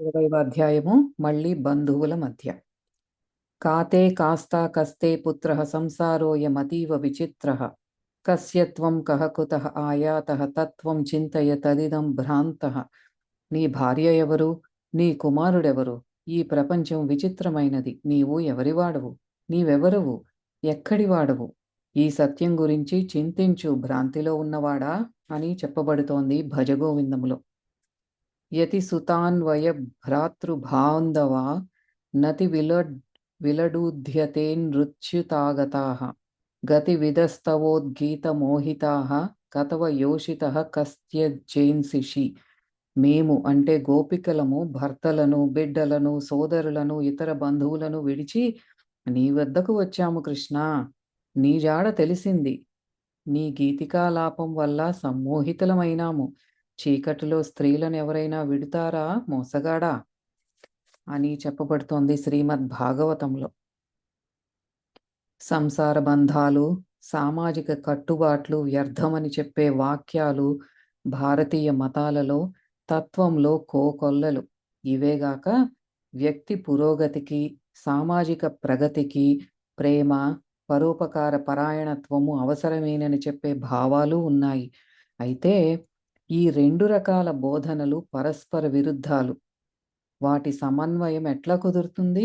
ఇరవైవ అధ్యాయము మళ్ళీ బంధువుల మధ్య. కాతే కాస్తా కస్తే పుత్ర సంసారోయమతీవ విచిత్ర. కస్యత్వం కహ కుత ఆయాతః తత్వం చింతయ తదిదం భ్రాంతః. నీ భార్య ఎవరు? నీ కుమారుడెవరు? ఈ ప్రపంచం విచిత్రమైనది నీవు ఎవరివాడవు? నీవెవరువు? ఎక్కడివాడవు? ఈ సత్యం గురించి చింతించు భ్రాంతిలో ఉన్నవాడా? అని చెప్పబడుతోంది భజగోవిందములో. యతి సుతాన్వయ భ్రాతృభాంధవా నతి విలడ్ విలడూధ్యతే నృత్యుతాగతా గతి విధస్తవోద్గీత మోహితా కతవ యోషిత కస్త్యజేన్సిషి. మేము అంటే గోపికలము భర్తలను బిడ్డలను సోదరులను ఇతర బంధువులను విడిచి నీ వద్దకు వచ్చాము కృష్ణ. నీ జాడ తెలిసింది. నీ గీతికాలాపం వల్ల సమ్మోహితులమైనాము. చీకటిలో స్త్రీలను ఎవరైనా విడుతారా? మోసగాడా? అని చెప్పబడుతోంది శ్రీమద్ భాగవతంలో. సంసార బంధాలు సామాజిక కట్టుబాట్లు వ్యర్థమని చెప్పే వాక్యాలు భారతీయ మతాలలో తత్వంలో కోకొల్లలు. ఇవేగాక వ్యక్తి పురోగతికి సామాజిక ప్రగతికి ప్రేమ పరోపకార పరాయణత్వము అవసరమేనని చెప్పే భావాలు ఉన్నాయి. అయితే ఈ రెండు రకాల బోధనలు పరస్పర విరుద్ధాలు. వాటి సమన్వయం ఎట్లా కుదురుతుంది?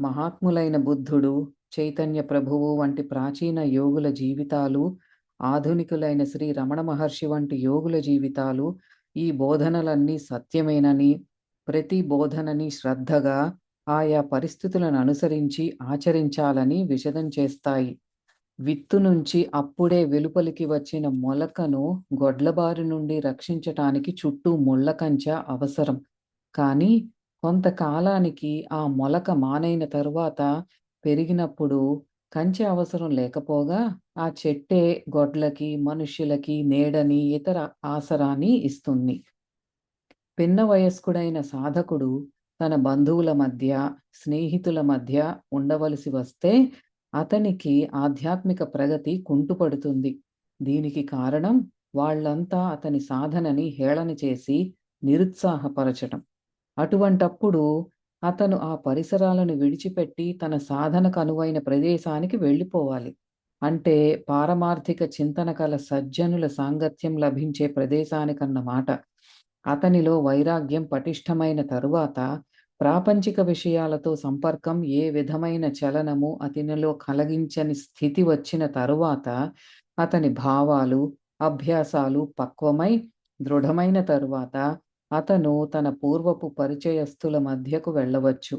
మహాత్ములైన బుద్ధుడు చైతన్య ప్రభువు వంటి ప్రాచీన యోగుల జీవితాలు ఆధునికులైన శ్రీ రమణ మహర్షి వంటి యోగుల జీవితాలు ఈ బోధనలన్నీ సత్యమేనని ప్రతి బోధనని శ్రద్ధగా ఆయా పరిస్థితులను అనుసరించి ఆచరించాలని విషదం చేస్తాయి. విత్తు నుంచి అప్పుడే వెలుపలికి వచ్చిన మొలకను గొడ్లబారి నుండి రక్షించటానికి చుట్టూ ముళ్ళ కంచె అవసరం. కానీ కొంతకాలానికి ఆ మొలక మానైన తరువాత పెరిగినప్పుడు కంచె అవసరం లేకపోగా ఆ చెట్టే గొడ్లకి మనుష్యులకి నీడని ఇతర ఆసరాన్ని ఇస్తుంది. పిన్న వయస్కుడైన సాధకుడు తన బంధువుల మధ్య స్నేహితుల మధ్య ఉండవలసి వస్తే అతనికి ఆధ్యాత్మిక ప్రగతి కుంటుపడుతుంది. దీనికి కారణం వాళ్ళంతా అతని సాధనని హేళన చేసి నిరుత్సాహపరచటం. అటువంటప్పుడు అతను ఆ పరిసరాలను విడిచిపెట్టి తన సాధనకు అనువైన ప్రదేశానికి వెళ్ళిపోవాలి. అంటే పారమార్థిక చింతన కల సజ్జనుల సాంగత్యం లభించే ప్రదేశానికన్నమాట. అతనిలో వైరాగ్యం పటిష్టమైన తరువాత ప్రాపంచిక విషయాలతో సంపర్కం ఏ విధమైన చలనము అతనిలో కలిగించని స్థితి వచ్చిన తరువాత అతని భావాలు అభ్యాసాలు పక్వమై దృఢమైన తరువాత అతను తన పూర్వపు పరిచయస్తుల మధ్యకు వెళ్ళవచ్చు.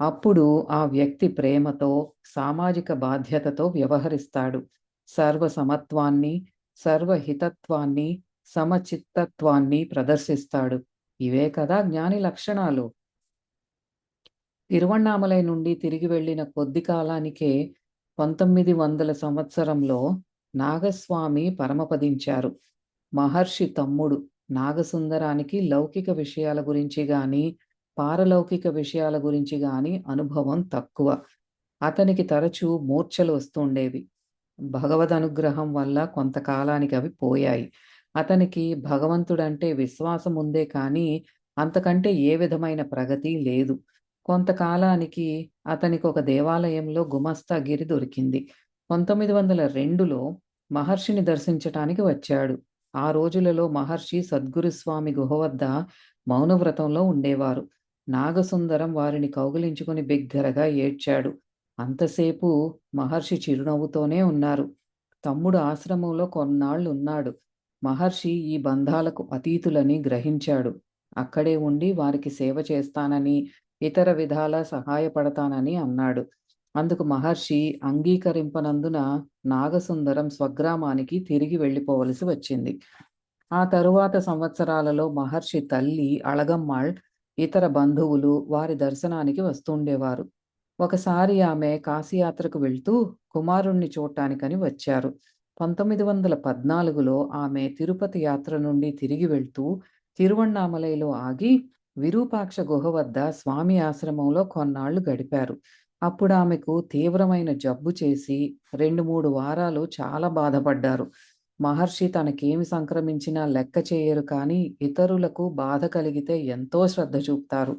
అప్పుడు ఆ వ్యక్తి ప్రేమతో సామాజిక బాధ్యతతో వ్యవహరిస్తాడు. సర్వసమత్వాన్ని సర్వహితత్వాన్ని సమచిత్తత్వాన్ని ప్రదర్శిస్తాడు. ఇవే కదా జ్ఞాని లక్షణాలు. తిరువణ్ణామలై నుండి తిరిగి వెళ్ళిన కొద్ది కాలానికే పంతొమ్మిది వందల సంవత్సరంలో నాగస్వామి పరమపదించారు. మహర్షి తమ్ముడు నాగసుందరానికి లౌకిక విషయాల గురించి గాని పారలౌకిక విషయాల గురించి గాని అనుభవం తక్కువ. అతనికి తరచూ మూర్ఛలు వస్తుండేవి. భగవద్ అనుగ్రహం వల్ల కొంతకాలానికి అవి పోయాయి. అతనికి భగవంతుడంటే విశ్వాసం ఉందే కానీ అంతకంటే ఏ విధమైన ప్రగతి లేదు. కొంతకాలానికి అతనికి ఒక దేవాలయంలో గుమస్తా గిరి దొరికింది. పంతొమ్మిది వందల రెండులో మహర్షిని దర్శించటానికి వచ్చాడు. ఆ రోజులలో మహర్షి సద్గురుస్వామి గుహ వద్ద మౌనవ్రతంలో ఉండేవారు. నాగసుందరం వారిని కౌగిలించుకుని బిగ్గరగా ఏడ్చాడు. అంతసేపు మహర్షి చిరునవ్వుతోనే ఉన్నారు. తమ్ముడు ఆశ్రమంలో కొన్నాళ్ళు ఉన్నాడు మహర్షి ఈ బంధాలకు అతీతులని గ్రహించాడు. అక్కడే ఉండి వారికి సేవ చేస్తానని ఇతర విధాల సహాయపడతానని అన్నాడు. అందుకు మహర్షి అంగీకరింపనందున నాగసుందరం స్వగ్రామానికి తిరిగి వెళ్ళిపోవలసి వచ్చింది. ఆ తరువాత సంవత్సరాలలో మహర్షి తల్లి అళగమ్మాళ్ ఇతర బంధువులు వారి దర్శనానికి వస్తుండేవారు. ఒకసారి ఆమె కాశీయాత్రకు వెళ్తూ కుమారుణ్ణి చూడటానికని వచ్చారు. పంతొమ్మిది వందల పద్నాలుగులో ఆమె తిరుపతి యాత్ర నుండి తిరిగి వెళ్తూ తిరువణ్ణామలైలో ఆగి విరూపాక్ష గుహ వద్ద స్వామి ఆశ్రమంలో కొన్నాళ్ళు గడిపారు. అప్పుడు ఆమెకు తీవ్రమైన జబ్బు చేసి రెండు మూడు వారాలు చాలా బాధపడ్డారు. మహర్షి తనకేమి సంక్రమించినా లెక్క చేయరు కానీ ఇతరులకు బాధ కలిగితే ఎంతో శ్రద్ధ చూపుతారు.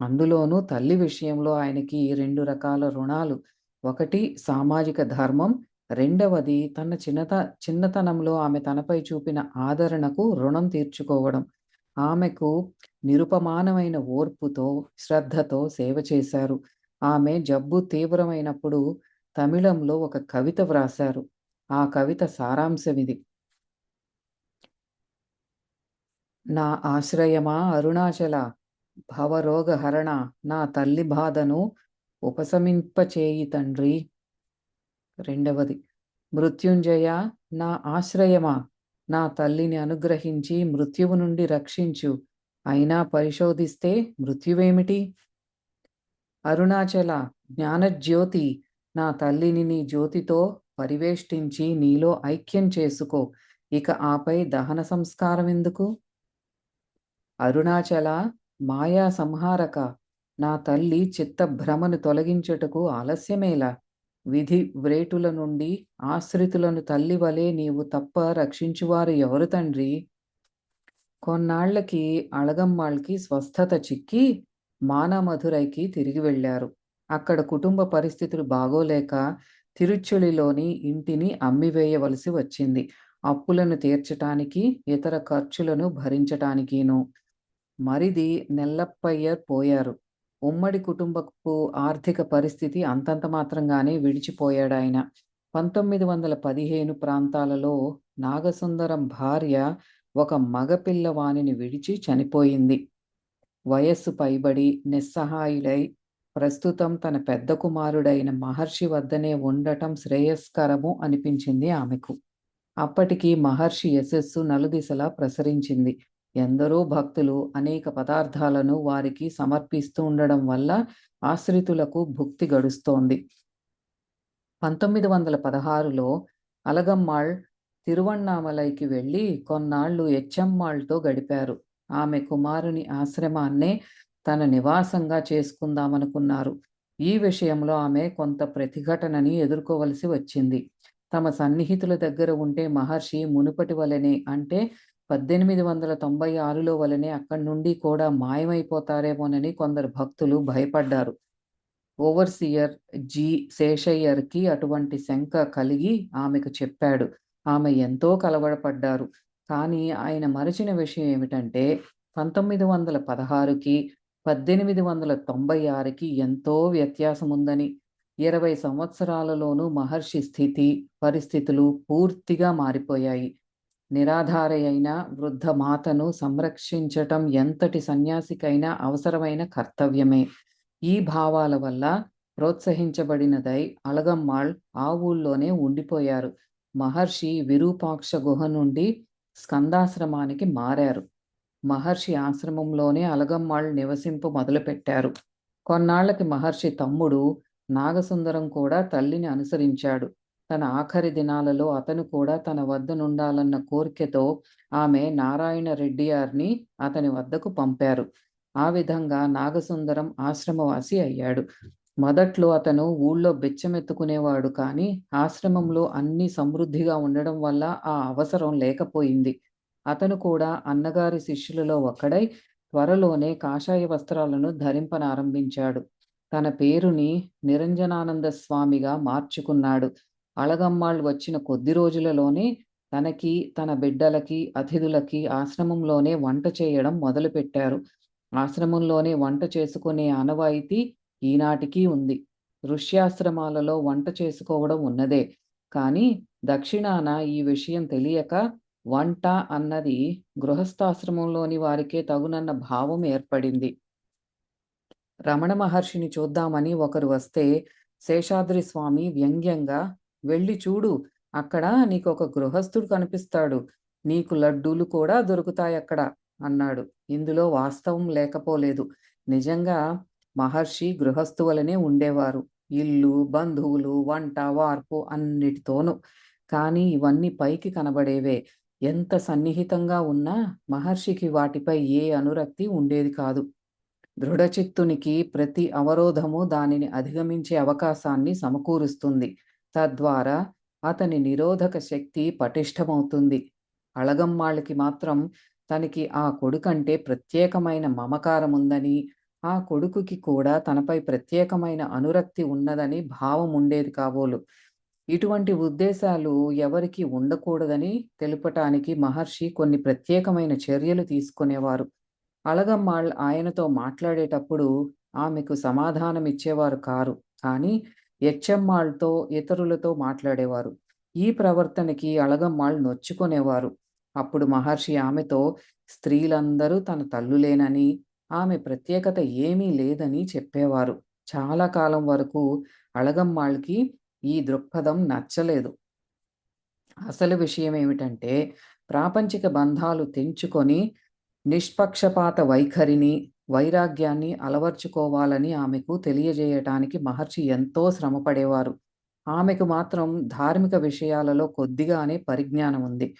అందులోనూ తల్లి విషయంలో ఆయనకి రెండు రకాల రుణాలు. ఒకటి సామాజిక ధర్మం రెండవది తన చిన్నత చిన్నతనంలో ఆమె తనపై చూపిన ఆదరణకు రుణం తీర్చుకోవడం. ఆమెకు నిరుపమానమైన ఓర్పుతో శ్రద్ధతో సేవ చేశారు. ఆమె జబ్బు తీవ్రమైనప్పుడు తమిళంలో ఒక కవిత వ్రాశారు. ఆ కవిత సారాంశమిది. నా ఆశ్రయమా అరుణాచల? భవరోగహరణ. నా తల్లి బాధను ఉపశమింపచేయి తండ్రి. రెండవది. మృత్యుంజయ నా ఆశ్రయమా? నా తల్లిని అనుగ్రహించి మృత్యువు నుండి రక్షించు. అయినా పరిశోధిస్తే మృత్యువేమిటి? అరుణాచల జ్ఞానజ్యోతి నా తల్లిని నీ జ్యోతితో పరివేష్టించి నీలో ఐక్యం చేసుకో. ఇక ఆపై దహన సంస్కారం ఎందుకు? అరుణాచల మాయా సంహారక నా తల్లి చిత్త భ్రమను తొలగించుటకు ఆలస్యమేలా? విధి వ్రేటుల నుండి ఆశ్రితులను తల్లి వలె నీవు తప్ప రక్షించువారు ఎవరు తండ్రి? కొన్నాళ్ళకి అళగమ్మాళ్ళకి స్వస్థత చిక్కి మానమధురైకి తిరిగి వెళ్ళారు. అక్కడ కుటుంబ పరిస్థితులు బాగోలేక తిరుచులిలోని ఇంటిని అమ్మివేయవలసి వచ్చింది. అప్పులను తీర్చటానికి ఇతర ఖర్చులను భరించటానికిను. మరిది నెల్లప్పయ్యర్ పోయారు. ఉమ్మడి కుటుంబపు ఆర్థిక పరిస్థితి అంతంత మాత్రంగానే విడిచిపోయాడాయన పంతొమ్మిది వందల పదిహేను ప్రాంతాలలో నాగసుందరం భార్య ఒక మగపిల్లవాణిని విడిచి చనిపోయింది. వయస్సు పైబడి నిస్సహాయుడై ప్రస్తుతం తన పెద్ద కుమారుడైన మహర్షి వద్దనే ఉండటం శ్రేయస్కరము అనిపించింది ఆమెకు. అప్పటికి మహర్షి యశస్సు నలుదిశలా ప్రసరించింది. ఎందరో భక్తులు అనేక పదార్థాలను వారికి సమర్పిస్తూ ఉండడం వల్ల ఆశ్రితులకు భుక్తి గడుస్తోంది. పంతొమ్మిది వందల పదహారులో అలగమ్మాళ్ తిరువణ్ణామలైకి వెళ్ళి కొన్నాళ్ళు ఎచ్చమ్మాళ్తో గడిపారు. ఆమె కుమారుని ఆశ్రమాన్నే తన నివాసంగా చేసుకుందామనుకున్నారు. ఈ విషయంలో ఆమె కొంత ప్రతిఘటనని ఎదుర్కోవలసి వచ్చింది. తమ సన్నిహితుల దగ్గర ఉంటే మహర్షి మునుపటి వలనే అంటే పద్దెనిమిది వందల తొంభై ఆరులో వలనే అక్కడి నుండి కూడా మాయమైపోతారేమోనని కొందరు భక్తులు భయపడ్డారు. Overseer G. శేషయ్యర్కి అటువంటి శంక కలిగి ఆమెకు చెప్పాడు. ఆమె ఎంతో కలవడపడ్డారు కానీ ఆయన మరచిన విషయం ఏమిటంటే పంతొమ్మిది వందల పదహారుకి పద్దెనిమిది వందల తొంభై ఆరుకి ఎంతో వ్యత్యాసం ఉందని ఇరవై సంవత్సరాలలోనూ మహర్షి స్థితి పరిస్థితులు పూర్తిగా మారిపోయాయి. నిరాధారైన వృద్ధ మాతను సంరక్షించటం ఎంతటి సన్యాసికైనా అవసరమైన కర్తవ్యమే. ఈ భావాల వల్ల ప్రోత్సహించబడినదై అలగమ్మాళ్ ఆ ఊళ్ళోనే ఉండిపోయారు. మహర్షి విరూపాక్ష గుహ నుండి స్కందాశ్రమానికి మారారు. మహర్షి ఆశ్రమంలోనే అలగమ్మాళ్ నివసింపు మొదలుపెట్టారు. కొన్నాళ్ళకి మహర్షి తమ్ముడు నాగసుందరం కూడా తల్లిని అనుసరించాడు. తన ఆఖరి దినాలలో అతను కూడా తన వద్ద నుండాలన్న కోరికతో ఆమె నారాయణ రెడ్డియార్ని అతని వద్దకు పంపారు. ఆ విధంగా నాగసుందరం ఆశ్రమవాసి అయ్యాడు. మొదట్లో అతను ఊళ్ళో బెచ్చమెత్తుకునేవాడు కానీ ఆశ్రమంలో అన్ని సమృద్ధిగా ఉండడం వల్ల ఆ అవసరం లేకపోయింది. అతను కూడా అన్నగారి శిష్యులలో ఒక్కడై త్వరలోనే కాషాయ వస్త్రాలను ధరింపనారంభించాడు. తన పేరుని నిరంజనానంద స్వామిగా మార్చుకున్నాడు. అలగమ్మాళ్ళు వచ్చిన కొద్ది రోజులలోనే తనకి తన బిడ్డలకి అతిథులకి ఆశ్రమంలోనే వంట చేయడం మొదలుపెట్టారు. ఆశ్రమంలోనే వంట చేసుకునే ఆనవాయితీ ఈనాటికి ఉంది. ఋష్యాశ్రమాలలో వంట చేసుకోవడం ఉన్నదే. కానీ దక్షిణాన ఈ విషయం తెలియక వంట అన్నది గృహస్థాశ్రమంలోని వారికే తగునన్న భావం ఏర్పడింది. రమణ మహర్షిని చూద్దామని ఒకరు వస్తే శేషాద్రి స్వామి వ్యంగ్యంగా వెళ్ళి చూడు అక్కడ నీకు ఒక గృహస్థుడు కనిపిస్తాడు. నీకు లడ్డూలు కూడా దొరుకుతాయి అక్కడ అన్నాడు. ఇందులో వాస్తవం లేకపోలేదు. నిజంగా మహర్షి గృహస్థువలనే ఉండేవారు. ఇల్లు బంధువులు వంట వార్పు అన్నిటితోనూ. కానీ ఇవన్నీ పైకి కనబడేవే. ఎంత సన్నిహితంగా ఉన్నా మహర్షికి వాటిపై ఏ అనురక్తి ఉండేది కాదు. దృఢచిత్తునికి ప్రతి అవరోధము దానిని అధిగమించే అవకాశాన్ని సమకూరుస్తుంది. తద్వారా అతని నిరోధక శక్తి పటిష్టమవుతుంది. అళగమ్మాళ్ళకి మాత్రం తనకి ఆ కొడుకంటే ప్రత్యేకమైన మమకారం ఉందని ఆ కొడుకుకి కూడా తనపై ప్రత్యేకమైన అనురక్తి ఉన్నదని భావం ఉండేది కాబోలు. ఇటువంటి ఉద్దేశాలు ఎవరికి ఉండకూడదని తెలుపటానికి మహర్షి కొన్ని ప్రత్యేకమైన చర్యలు తీసుకునేవారు. అలగమ్మాళ్ ఆయనతో మాట్లాడేటప్పుడు ఆమెకు సమాధానమిచ్చేవారు కారు. కానీ హెచ్ఎంఆల్తో ఇతరులతో మాట్లాడేవారు. ఈ ప్రవర్తనకి అళగమ్మాళ్ నొచ్చుకొనేవారు. అప్పుడు మహర్షి ఆమెతో స్త్రీలందరూ తన తల్లులేనని, ఆమె ప్రత్యేకత ఏమీ లేదని చెప్పేవారు. చాలా కాలం వరకు అలగమ్మాళ్ళకి ఈ దృక్పథం నచ్చలేదు. అసలు విషయం ఏమిటంటే ప్రాపంచిక బంధాలు తెంచుకొని నిష్పక్షపాత వైఖరిని, వైరాగ్యాన్ని అలవర్చుకోవాలని ఆమెకు తెలియజేయటానికి మహర్షి ఎంతో శ్రమపడేవారు. ఆమెకు మాత్రం ధార్మిక విషయాలలో కొద్దిగానే పరిజ్ఞానం ఉంది.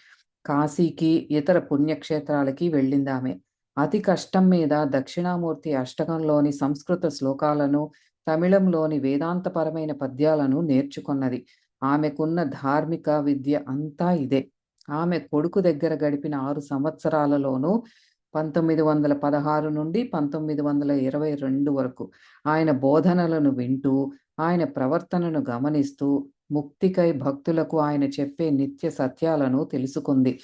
కాశీకి, ఇతర పుణ్యక్షేత్రాలకి వెళ్ళిందామె. అతి కష్టం మీద దక్షిణామూర్తి అష్టకంలోని సంస్కృత శ్లోకాలను, తమిళంలోని వేదాంతపరమైన పద్యాలను నేర్చుకున్నది ఆమెకున్న ధార్మిక విద్య అంతా ఇదే. ఆమె కొడుకు దగ్గర గడిపిన ఆరు సంవత్సరాలలోనూ పంతొమ్మిది వందల పదహారు నుండి పంతొమ్మిది వందల ఇరవై రెండు వరకు ఆయన బోధనలను వింటూ, ఆయన ప్రవర్తనను గమనిస్తూ, ముక్తికై భక్తులకు ఆయన చెప్పే నిత్య సత్యాలను తెలుసుకుంది.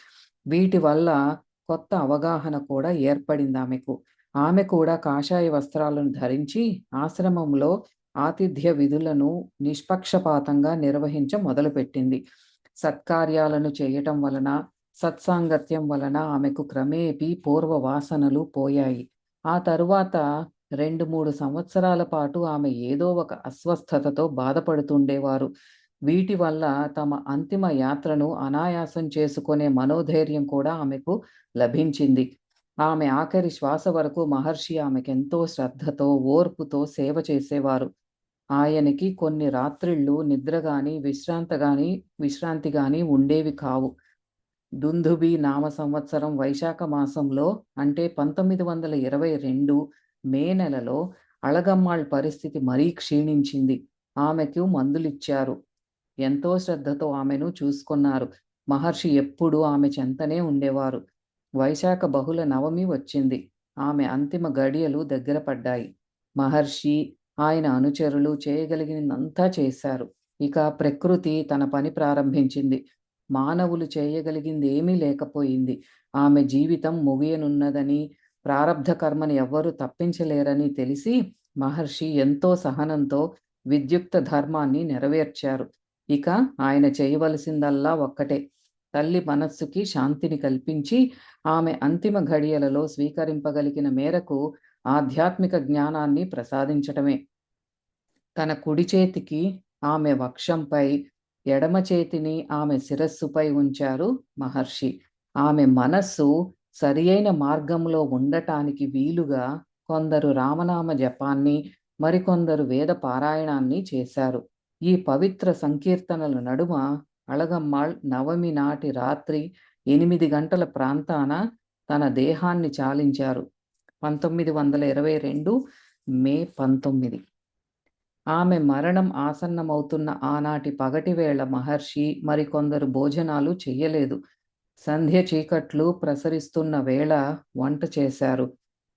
వీటి వల్ల కొత్త అవగాహన కూడా ఏర్పడింది ఆమెకు ఆమె కూడా కాషాయ వస్త్రాలను ధరించి ఆశ్రమంలో ఆతిథ్య విధులను నిష్పక్షపాతంగా నిర్వహించ మొదలుపెట్టింది. సత్కార్యాలను చేయటం వలన, సత్సాంగత్యం వలన ఆమెకు క్రమేపీ పూర్వ వాసనలు పోయాయి. ఆ తరువాత రెండు మూడు సంవత్సరాల పాటు ఆమె ఏదో ఒక అస్వస్థతతో బాధపడుతుండేవారు. వీటి వల్ల తమ అంతిమ యాత్రను అనాయాసం చేసుకునే మనోధైర్యం కూడా ఆమెకు లభించింది. ఆమె ఆఖరి శ్వాస వరకు మహర్షి ఆమెకెంతో శ్రద్ధతో, ఓర్పుతో సేవ చేసేవారు. ఆయనకి కొన్ని రాత్రిళ్ళు నిద్ర కానీ విశ్రాంతగాని విశ్రాంతి గాని ఉండేవి కావు. దుందుబి నామ సంవత్సరం వైశాఖ మాసంలో అంటే పంతొమ్మిది వందల ఇరవై రెండు మే నెలలో అళగమ్మాళ్ పరిస్థితి మరీ క్షీణించింది. ఆమెకు మందులిచ్చారు. ఎంతో శ్రద్ధతో ఆమెను చూసుకున్నారు మహర్షి ఎప్పుడూ ఆమె చెంతనే ఉండేవారు. వైశాఖ బహుళ నవమి వచ్చింది. ఆమె అంతిమ గడియలు దగ్గర పడ్డాయి. మహర్షి, ఆయన అనుచరులు చేయగలిగినంతా చేశారు. ఇక ప్రకృతి తన పని ప్రారంభించింది. మానవులు చేయగలిగిందేమీ లేకపోయింది. ఆమె జీవితం ముగియనున్నదని, ప్రారంధ కర్మను ఎవ్వరూ తప్పించలేరని తెలిసి మహర్షి ఎంతో సహనంతో విద్యుక్త ధర్మాన్ని నెరవేర్చారు. ఇక ఆయన చేయవలసిందల్లా ఒక్కటే తల్లి మనస్సుకి శాంతిని కల్పించి, ఆమె అంతిమ ఘడియలలో స్వీకరింపగలిగిన మేరకు ఆధ్యాత్మిక జ్ఞానాన్ని ప్రసాదించటమే. తన కుడి చేతికి ఆమె వక్షంపై, ఎడమ చేతిని ఆమె శిరస్సుపై ఉంచారు మహర్షి. ఆమె మనస్సు సరియైన మార్గంలో ఉండటానికి వీలుగా కొందరు రామనామ జపాన్ని, మరికొందరు వేద పారాయణాన్ని చేశారు. ఈ పవిత్ర సంకీర్తనల నడుమ అళగమ్మాళ్ నవమి నాటి రాత్రి ఎనిమిది గంటల ప్రాంతాన తన దేహాన్ని చాలించారు. పంతొమ్మిది వందల ఇరవై రెండు మే పంతొమ్మిది. ఆమె మరణం ఆసన్నమవుతున్న ఆనాటి పగటివేళ మహర్షి మరికొందరు భోజనాలు చెయ్యలేదు. సంధ్య చీకట్లు ప్రసరిస్తున్న వేళ వంట చేశారు.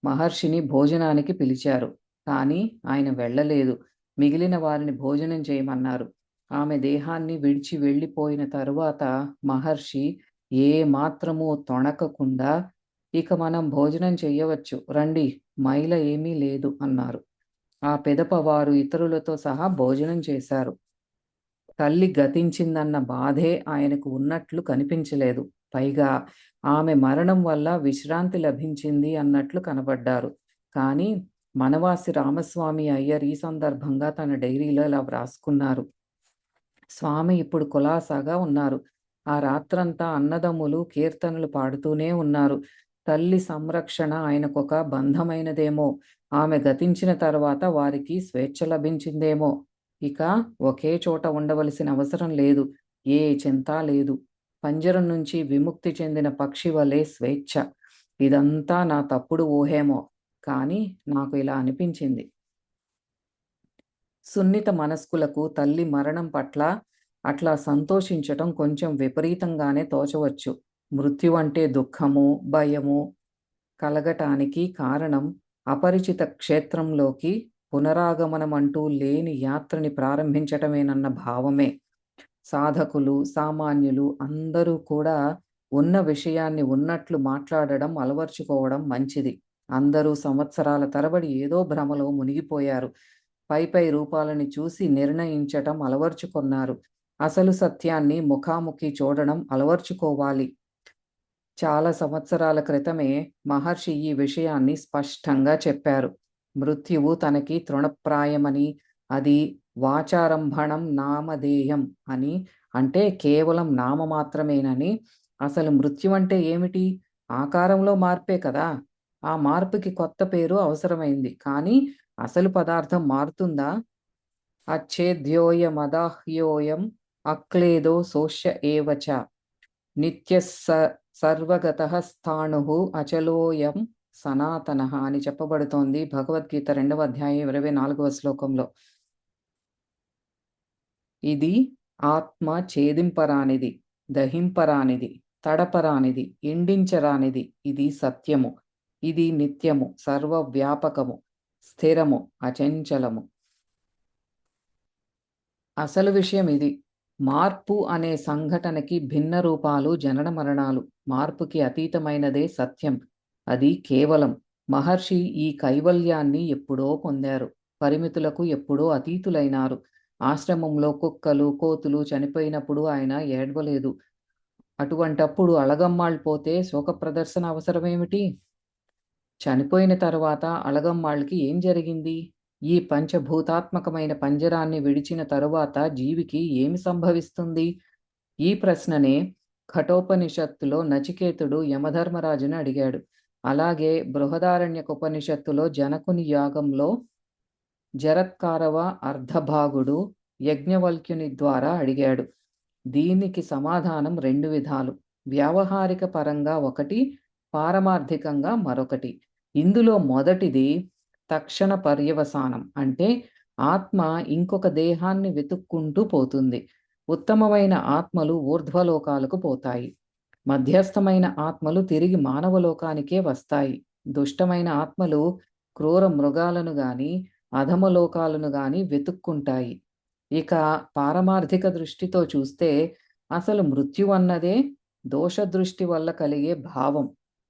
మహర్షిని భోజనానికి పిలిచారు. కానీ ఆయన వెళ్ళలేదు. మిగిలిన వారిని భోజనం చేయమన్నారు. ఆమె దేహాన్ని విడిచి వెళ్ళిపోయిన తరువాత మహర్షి ఏ మాత్రమూ తొణకకుండా ఇక మనం భోజనం చెయ్యవచ్చు రండి మైల ఏమీ లేదు అన్నారు. ఆ పెదప వారు ఇతరులతో సహా భోజనం చేశారు. తల్లి గతించిందన్న బాధే ఆయనకు ఉన్నట్లు కనిపించలేదు. పైగా ఆమె మరణం వల్ల విశ్రాంతి లభించింది అన్నట్లు కనబడ్డారు. కానీ మనవాసి రామస్వామి అయ్యర్ ఈ సందర్భంగా తన డైరీలో ఇలా వ్రాసుకున్నారు. స్వామి ఇప్పుడు కులాసాగా ఉన్నారు. ఆ రాత్రంతా అన్నదమ్ములు కీర్తనలు పాడుతూనే ఉన్నారు. తల్లి సంరక్షణ ఆయనకొక బంధమైనదేమో. ఆమె గతించిన తర్వాత వారికి స్వేచ్ఛ లభించిందేమో. ఇక ఒకే చోట ఉండవలసిన అవసరం లేదు. ఏ చింతా లేదు. పంజరం నుంచి విముక్తి చెందిన పక్షి వలె స్వేచ్ఛ. ఇదంతా నా తప్పుడు ఊహేమో. కానీ నాకు ఇలా అనిపించింది. సున్నిత మనస్కులకు తల్లి మరణం పట్ల అట్లా సంతోషించటం కొంచెం విపరీతంగానే తోచవచ్చు మృత్యు అంటే దుఃఖము భయము కలగటానికి కారణం అపరిచిత క్షేత్రంలోకి పునరాగమనం అంటూ లేని యాత్రని ప్రారంభించటమేనన్న భావమే. సాధకులు సామాన్యులు అందరూ కూడా ఉన్న విషయాన్ని ఉన్నట్లు మాట్లాడడం అలవర్చుకోవడం మంచిది. అందరూ సంవత్సరాల తరబడి ఏదో భ్రమలో మునిగిపోయారు. పై పై రూపాలని చూసి నిర్ణయించటం అలవర్చుకున్నారు. అసలు సత్యాన్ని ముఖాముఖి చూడడం అలవర్చుకోవాలి. చాలా సంవత్సరాల క్రితమే మహర్షి ఈ విషయాన్ని స్పష్టంగా చెప్పారు. మృత్యువు తనకి తృణప్రాయమని అది వాచారంభణం నామధేయం అని అంటే కేవలం నామ మాత్రమేనని. అసలు మృత్యు అంటే ఏమిటి? ఆకారంలో మార్పే కదా. ఆ మార్పుకి కొత్త పేరు అవసరమైంది. కానీ అసలు పదార్థం మారుతుందా? అచ్ఛేద్యోయమదాహ్యోయం అక్లేదో సోష్య ఏవచ నిత్య సర్వగత స్థాణు అచలోయం సనాతన అని చెప్పబడుతోంది భగవద్గీత రెండవ అధ్యాయం ఇరవై నాలుగవ శ్లోకంలో. ఇది ఆత్మ ఛేదింపరానిది దహింపరానిది తడపరానిది ఎండించరానిది ఇది సత్యము. ఇది నిత్యము సర్వవ్యాపకము స్థిరము అచంచలము. అసలు విషయం ఇది. మార్పు అనే సంఘటనకి భిన్న రూపాలు జనన మరణాలు. మార్పుకి అతీతమైనదే సత్యం. అది కేవలం. మహర్షి ఈ కైవల్యాన్ని ఎప్పుడో పొందారు. పరిమితులకు ఎప్పుడో అతీతులైనారు. ఆశ్రమంలో కుక్కలు కోతులు చనిపోయినప్పుడు ఆయన ఏడవలేదు. అటువంటప్పుడు అళగమ్మాళ్ళు పోతే శోక ప్రదర్శన అవసరమేమిటి? చనిపోయిన తర్వాత అలగమ్మాళ్ళకి ఏం జరిగింది? ఈ పంచభూతాత్మకమైన పంజరాన్ని విడిచిన తరువాత జీవికి ఏమి సంభవిస్తుంది? ఈ ప్రశ్ననే ఘటోపనిషత్తులో నచికేతుడు యమధర్మరాజుని అడిగాడు. అలాగే బృహదారణ్యక ఉపనిషత్తులో జనకుని యాగంలో జరత్కారవ అర్ధభాగుడు యజ్ఞవల్క్యుని ద్వారా అడిగాడు. దీనికి సమాధానం రెండు విధాలు. వ్యావహారిక పరంగా ఒకటి పారమార్థికంగా మరొకటి. ఇందులో మొదటిది తక్షణ పర్యవసానం అంటే ఆత్మ ఇంకొక దేహాన్ని వెతుక్కుంటూ పోతుంది. ఉత్తమమైన ఆత్మలు ఊర్ధ్వలోకాలకు పోతాయి. మధ్యస్థమైన ఆత్మలు తిరిగి మానవలోకానికే వస్తాయి. దుష్టమైన ఆత్మలు క్రూర మృగాలను గాని అధమలోకాలను గాని వెతుక్కుంటాయి. ఇక పారమార్థిక దృష్టితో చూస్తే అసలు మృత్యు అన్నదే దోష దృష్టి వల్ల కలిగే భావం.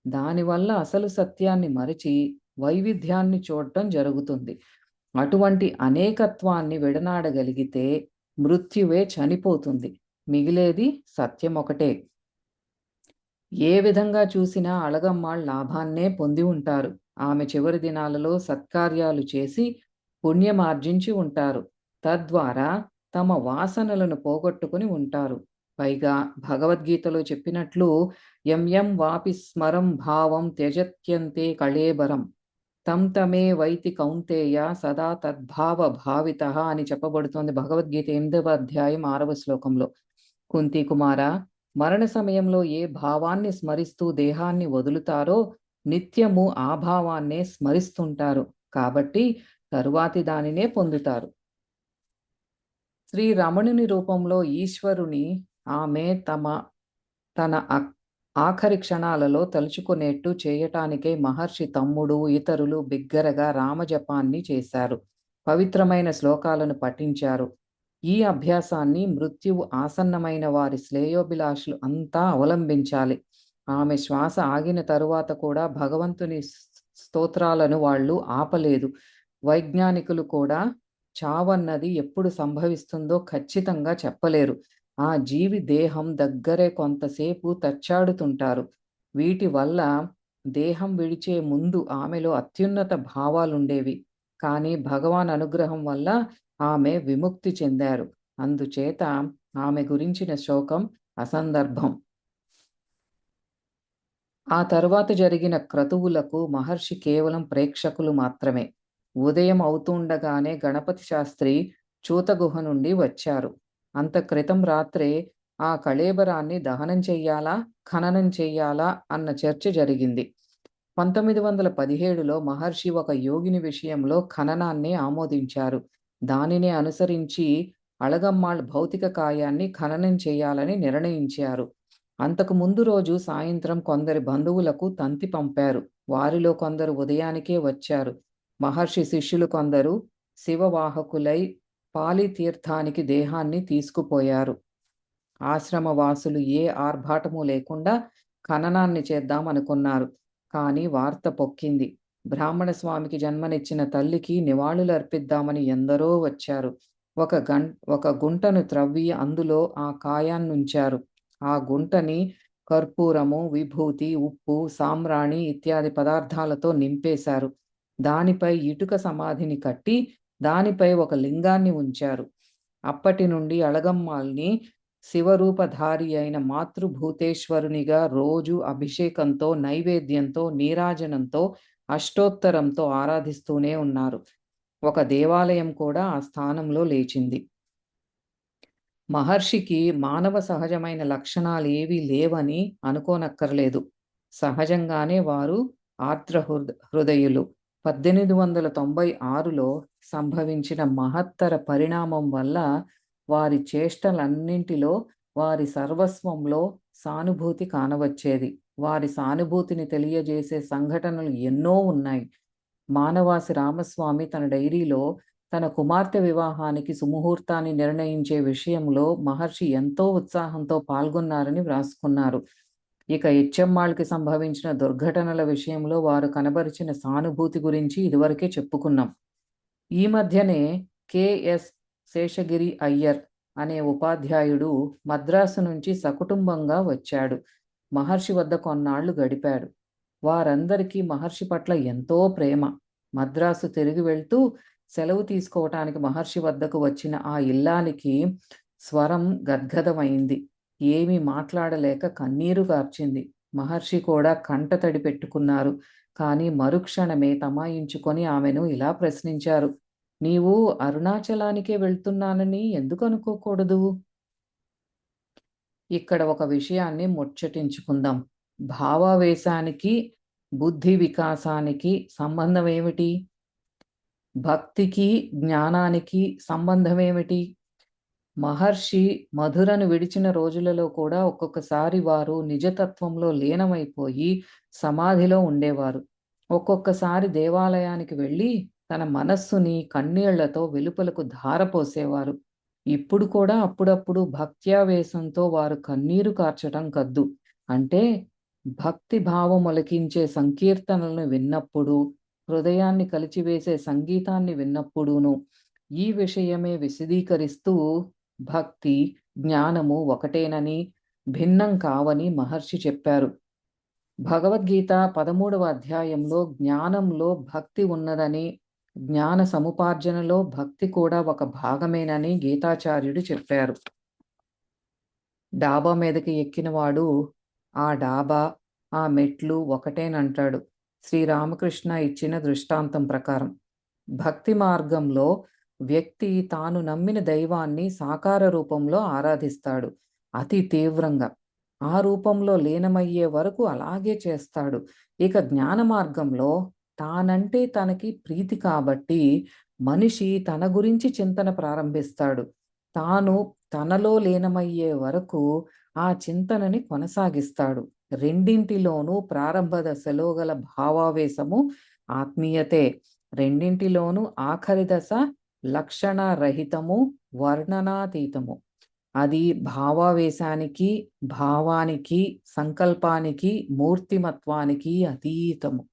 దానివల్ల అసలు సత్యాన్ని మరిచి వైవిధ్యాన్ని చూడటం జరుగుతుంది. అటువంటి అనేకత్వాన్ని విడనాడగలిగితే మృత్యువే చనిపోతుంది. మిగిలేది సత్యం ఒకటే. ఏ విధంగా చూసినా అళగమ్మాళ్ లాభాన్నే పొంది ఉంటారు. ఆమె చివరి దినాలలో సత్కార్యాలు చేసి పుణ్యమార్జించి ఉంటారు. తద్వారా తమ వాసనలను పోగొట్టుకుని ఉంటారు. పైగా భగవద్గీతలో చెప్పినట్లు ఎంఎం వాపి స్మరం భావం త్యజత్యంతే కళేబరం. తం తమే వైతి కౌంతేయ సదా తద్భావ భావిత అని చెప్పబడుతోంది భగవద్గీత ఎనిమిదవ అధ్యాయం ఆరవ శ్లోకంలో. కుంతి కుమార మరణ సమయంలో ఏ భావాన్ని స్మరిస్తూ దేహాన్ని వదులుతారో నిత్యము ఆ భావాన్నే స్మరిస్తుంటారు కాబట్టి తరువాతి దానినే పొందుతారు. శ్రీ రమణుని రూపంలో ఈశ్వరుని ఆమె తమ తన ఆఖరి క్షణాలలో తలుచుకునేట్టు చేయటానికే మహర్షి తమ్ముడు ఇతరులు బిగ్గరగా రామజపాన్ని చేశారు. పవిత్రమైన శ్లోకాలను పఠించారు. ఈ అభ్యాసాన్ని మృత్యువు ఆసన్నమైన వారి శ్లేయోభిలాషులు అంతా అవలంబించాలి. ఆమె శ్వాస ఆగిన తరువాత కూడా భగవంతుని స్తోత్రాలను వాళ్ళు ఆపలేదు. వైజ్ఞానికులు కూడా చావన్నది ఎప్పుడు సంభవిస్తుందో ఖచ్చితంగా చెప్పలేరు. ఆ జీవి దేహం దగ్గరే కొంతసేపు తచ్చాడుతుంటారు వీటి వల్ల దేహం విడిచే ముందు ఆమెలో అత్యున్నత భావాలుండేవి. కానీ భగవాన్ అనుగ్రహం వల్ల ఆమె విముక్తి చెందారు. అందుచేత ఆమె గురించిన శోకం అసందర్భం. ఆ తరువాత జరిగిన క్రతువులకు మహర్షి కేవలం ప్రేక్షకులు మాత్రమే. ఉదయం అవుతుండగానే గణపతి శాస్త్రి చూతగుహ నుండి వచ్చారు. అంత క్రితం రాత్రే ఆ కళేబరాన్ని దహనం చెయ్యాలా ఖననం చెయ్యాలా అన్న చర్చ జరిగింది. పంతొమ్మిది వందల పదిహేడులో మహర్షి ఒక యోగిని విషయంలో ఖననాన్ని ఆమోదించారు. దానిని అనుసరించి అళగమ్మాళ్ భౌతిక కాయాన్ని ఖననం చేయాలని నిర్ణయించారు. అంతకు ముందు రోజు సాయంత్రం కొందరి బంధువులకు తంతి పంపారు. వారిలో కొందరు ఉదయానికే వచ్చారు. మహర్షి శిష్యులు కొందరు శివవాహకులై పాలితీర్థానికి దేహాన్ని తీసుకుపోయారు. ఆశ్రమవాసులు ఏ ఆర్భాటము లేకుండా ఖననాన్ని చేద్దామనుకున్నారు కానీ వార్త పొక్కింది. బ్రాహ్మణ స్వామికి జన్మనిచ్చిన తల్లికి నివాళులు అర్పిద్దామని ఎందరో వచ్చారు. ఒక గం ఒక గుంటను త్రవ్వి అందులో ఆ కాయాన్నుంచారు. ఆ గుంటని కర్పూరము విభూతి ఉప్పు సామ్రాణి ఇత్యాది పదార్థాలతో నింపేశారు. దానిపై ఇటుక సమాధిని కట్టి దానిపై ఒక లింగాన్ని ఉంచారు. అప్పటి నుండి అళగమ్మాల్ని శివరూపధారి అయిన మాతృభూతేశ్వరునిగా రోజు అభిషేకంతో నైవేద్యంతో నీరాజనంతో అష్టోత్తరంతో ఆరాధిస్తూనే ఉన్నారు. ఒక దేవాలయం కూడా ఆ స్థానంలో లేచింది. మహర్షికి మానవ సహజమైన లక్షణాలు ఏవీ లేవని అనుకోనక్కర్లేదు. సహజంగానే వారు ఆర్ద్ర హృదయులు. పద్దెనిమిది వందల తొంభై ఆరులో సంభవించిన మహత్తర పరిణామం వల్ల వారి చేష్టలన్నింటిలో వారి సర్వస్వంలో సానుభూతి కానవచ్చేది. వారి సానుభూతిని తెలియజేసే సంఘటనలు ఎన్నో ఉన్నాయి. మానవాసి రామస్వామి తన డైరీలో తన కుమార్తె వివాహానికి సుముహూర్తాన్ని నిర్ణయించే విషయంలో మహర్షి ఎంతో ఉత్సాహంతో పాల్గొన్నారని వ్రాసుకున్నారు. ఇక హెచ్ఎంఆళ్ళకి సంభవించిన దుర్ఘటనల విషయంలో వారు కనబరిచిన సానుభూతి గురించి ఇదివరకే చెప్పుకున్నాం. ఈ మధ్యనే కెఎస్ శేషగిరి అయ్యర్ అనే ఉపాధ్యాయుడు మద్రాసు నుంచి సకుటుంబంగా వచ్చాడు. మహర్షి వద్ద కొన్నాళ్ళు గడిపాడు. వారందరికీ మహర్షి పట్ల ఎంతో ప్రేమ. మద్రాసు తిరిగి వెళ్తూ సెలవు తీసుకోవటానికి మహర్షి వద్దకు వచ్చిన ఆ ఇల్లానికి స్వరం గద్గదమైంది. ఏమీ మాట్లాడలేక కన్నీరు కార్చింది మహర్షి కూడా కంట తడి పెట్టుకున్నారు. కానీ మరుక్షణమే తమాయించుకొని ఆమెను ఇలా ప్రశ్నించారు. నీవు అరుణాచలానికే వెళ్తున్నానని ఎందుకు అనుకోకూడదు ఇక్కడ ఒక విషయాన్ని ముచ్చటించుకుందాం. భావావేశానికి బుద్ధి వికాసానికి సంబంధం ఏమిటి భక్తికి జ్ఞానానికి సంబంధం ఏమిటి మహర్షి మధురను విడిచిన రోజులలో కూడా ఒక్కొక్కసారి వారు నిజతత్వంలో లీనమైపోయి సమాధిలో ఉండేవారు. ఒక్కొక్కసారి దేవాలయానికి వెళ్ళి తన మనస్సుని కన్నీళ్ళతో వెలుపలకు ధారపోసేవారు. ఇప్పుడు కూడా అప్పుడప్పుడు భక్త్యావేశంతో వారు కన్నీరు కార్చటం కద్దు. అంటే భక్తి భావం మొలకించే సంకీర్తనలను విన్నప్పుడు హృదయాన్ని కలిచివేసే సంగీతాన్ని విన్నప్పుడును ఈ విషయమే విశదీకరిస్తూ భక్తి జ్ఞానము ఒకటేనని భిన్నం కావని మహర్షి చెప్పారు. భగవద్గీత పదమూడవ అధ్యాయంలో జ్ఞానంలో భక్తి ఉన్నదని జ్ఞాన సముపార్జనలో భక్తి కూడా ఒక భాగమేనని గీతాచార్యుడు చెప్పారు. డాబా మీదకి ఎక్కినవాడు ఆ డాబా ఆ మెట్లు ఒకటేనంటాడు. శ్రీరామకృష్ణ ఇచ్చిన దృష్టాంతం ప్రకారం. భక్తి మార్గంలో వ్యక్తి తాను నమ్మిన దైవాన్ని సాకార రూపంలో ఆరాధిస్తాడు అతి తీవ్రంగా. ఆ రూపంలో లీనమయ్యే వరకు అలాగే చేస్తాడు. ఇక జ్ఞాన మార్గంలో తానంటే తనకి ప్రీతి కాబట్టి మనిషి తన గురించి చింతన ప్రారంభిస్తాడు. తాను తనలో లీనమయ్యే వరకు ఆ చింతనని కొనసాగిస్తాడు. రెండింటిలోనూ ప్రారంభ దశలో గల భావావేశము ఆత్మీయతే. రెండింటిలోనూ ఆఖరి దశ లక్షణ రహితము వర్ణనాతీతము. అది భావావేశానికి భావానికి సంకల్పానికి మూర్తిమత్వానికి అతీతము.